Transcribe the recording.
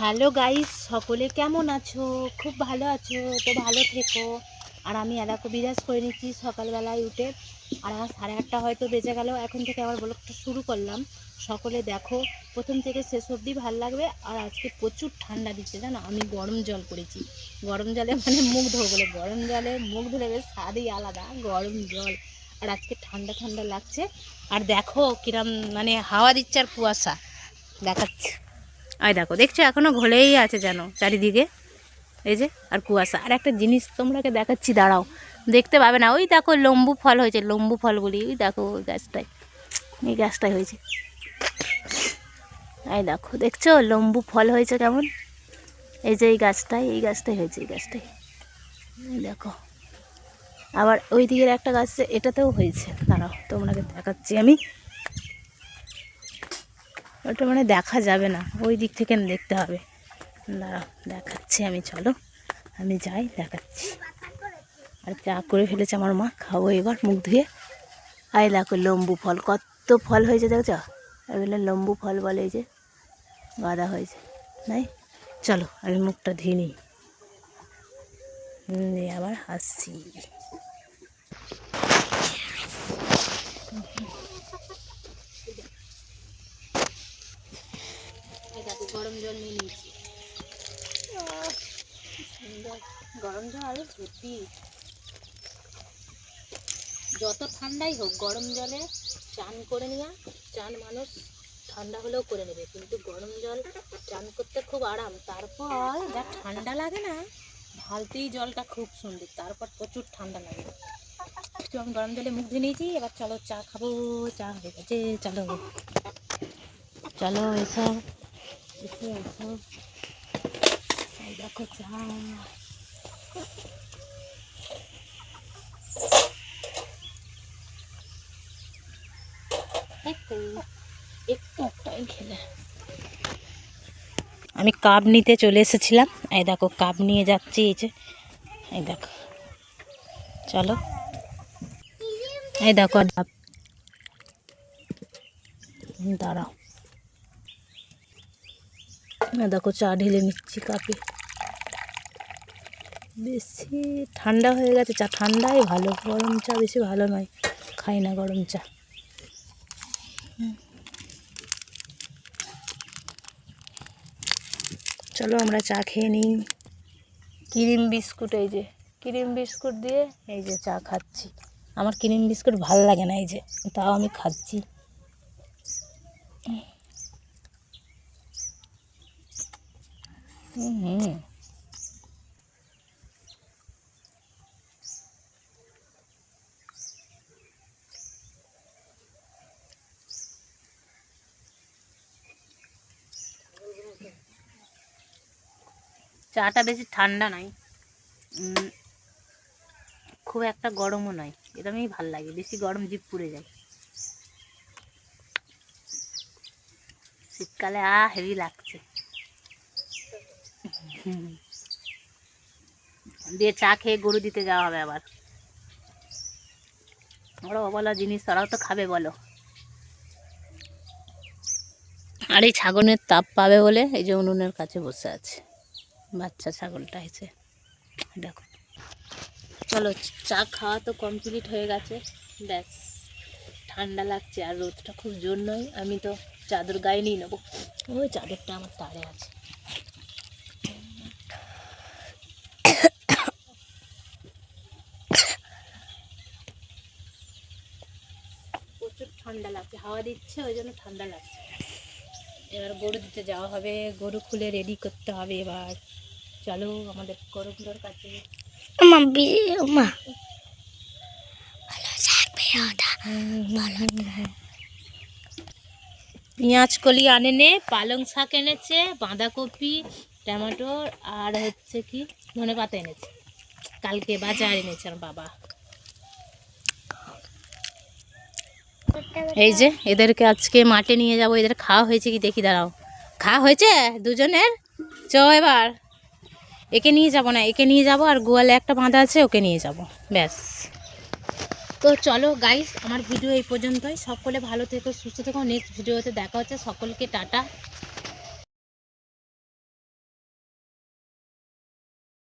Hello guys, সকলে কেমন আছো? খুব ভালো আছো, তো ভালো থেকো। আর আমি এলাকো বিরাজ করে নিচ্ছি সকালবেলায় উঠে। আর আমার সাড়ে আটটা হয়তো বেজে গেল, এখন থেকে আবার ব্লগটা শুরু করলাম। সকলে দেখো, প্রথম থেকে শেষ অবধি ভালো লাগবে। আর আজকে প্রচুর ঠান্ডা দিচ্ছে, জানো? আমি গরম জল করেছি। গরম জলে মানে মুখ ধোবো বলে। গরম জলে মুখ ধুলে বেশ স্বাদই আলাদা, গরম জল। আর আজকে ঠান্ডা ঠান্ডা লাগছে। আর দেখো কিরম মানে হাওয়া দিচ্ছে আর কুয়াশা। দেখাচ্ছে। আয় দেখো, দেখছ? এখনও ঘোলেই আছে যেন চারিদিকে। এই যে, আর কুয়াশা। আর একটা জিনিস তোমরাকে দেখাচ্ছি, দাঁড়াও। দেখতে পাবে না? ওই দেখো, লম্বু ফল হয়েছে, লম্বু ফলগুলি। ওই দেখো, ওই গাছটায়। এই গাছটায় হয়েছে। এই দেখো, দেখছ? লম্বু ফল হয়েছে কেমন? এই যে, এই গাছটায়, এই গাছটাই হয়েছে, এই গাছটাই দেখো। আবার ওই দিকের একটা গাছ এটাতেও হয়েছে। দাঁড়াও তোমরাকে দেখাচ্ছি আমি। ওটা মানে দেখা যাবে না। ওই দিক থেকে দেখতে হবে। দাঁড়াও, দেখাচ্ছি আমি, চলো। আমি যাই, দেখাচ্ছি। আর চা করে ফেলেছে আমার মা, খাব এবার মুখ ধুয়ে। আই দেখো লম্বু ফল, কত ফল হয়েছে দেখছ? এগুলো লম্বু ফল বলে যে, গাদা হয়েছে, নাই? চলো, আমি মুখটা ধুয়ে নিই। দিয়ে আবার হাসছি এই দেখো গরম জল নিয়ে নিয়েছি। সুন্দর গরম জল সত্যি যত ঠান্ডাই হোক গরম জলে চান করে নেওয়া চান মানুষ ঠান্ডা হলেও করে নেবে কিন্তু গরম জল চান করতে খুব আরাম। তারপর যা ঠান্ডা লাগে না ঢালতেই জলটা খুব সুন্দর তারপর প্রচুর ঠান্ডা লাগে। একটু আমি গরম জলে মুখ ধুয়ে নিয়েছি এবার চলো চা খাব চা হয়ে গেছে চলো। চলো এসো। একটু একটু একটাই খেলে আমি কাপ নিতে চলে এসেছিলাম। এই দেখো, কাপ নিয়ে যাচ্ছি, এই যে, এই দেখো। চলো। এই দেখো দাঁড়াও। দেখো চা ঢেলে নিচ্ছি কাপে। বেশি ঠান্ডা হয়ে গেছে চা, ঠান্ডাই ভালো, গরম চা বেশি ভালো নয়, খাই না গরম চা। চলো আমরা চা খেয়ে নিই। ক্রিম বিস্কুট এই যে, ক্রিম বিস্কুট দিয়ে এই যে চা খাচ্ছি। আমার ক্রিম বিস্কুট ভালো লাগে না এই যে, তাও আমি খাচ্ছি। হুম চাটা বেশি ঠান্ডা উম, খুব একটা গরমও নয়। এরকমই ভালো লাগে বেশি গরম জিপ পুড়ে যায়। শীতকালে আ হেভি লাগছে। দিয়ে চা খেয়ে গরু দিতে যাওয়া হবে আবার। ওরা বলো জিনিস ওরাও তো খাবে বলো। আর এই ছাগলের তাপ পাবে বলে এই যে উনুনের কাছে বসে আছে। বাচ্চা ছাগলটা এসে। দেখো। চলো, চা খাওয়া তো কমপ্লিট হয়ে গেছে। ব্যাস, ঠান্ডা লাগছে আর রোদটা খুব জোর নয়। আমি তো চাদর গায়ে নিয়ে নেব। ওই চাদরটা আমার তারে আছে প্রচুর ঠান্ডা লাগছে হাওয়া দিচ্ছে ওই জন্য ঠান্ডা লাগছে। এবার গরু দিতে যাওয়া হবে গরু খুলে রেডি করতে হবে এবার। চলো আমাদের গরুগুলোর কাছে। মা পেঁয়াজ কলি আনে নে পালং শাক এনেছে বাঁধাকপি টমেটো আর হচ্ছে কি ধনে পাতা এনেছে। কালকে বাজার এনেছে আমার বাবা। এই যে, এদেরকে আজকে মাঠে নিয়ে যাব। এদের খাওয়া হয়েছে কি? দেখি, দাঁড়াও। খাওয়া হয়েছে? দুজনের? চ এবার। একে নিয়ে যাব না, একে নিয়ে যাব, আর গোয়ালে একটা বাঁধা আছে, ওকে নিয়ে যাব। ব্যাস। তো চলো গাইস আমার ভিডিও এই পর্যন্তই। সকলে ভালো থেকো, সুস্থ থেকো। নেক্সট ভিডিওতে দেখা হচ্ছে। সকলকে টাটা।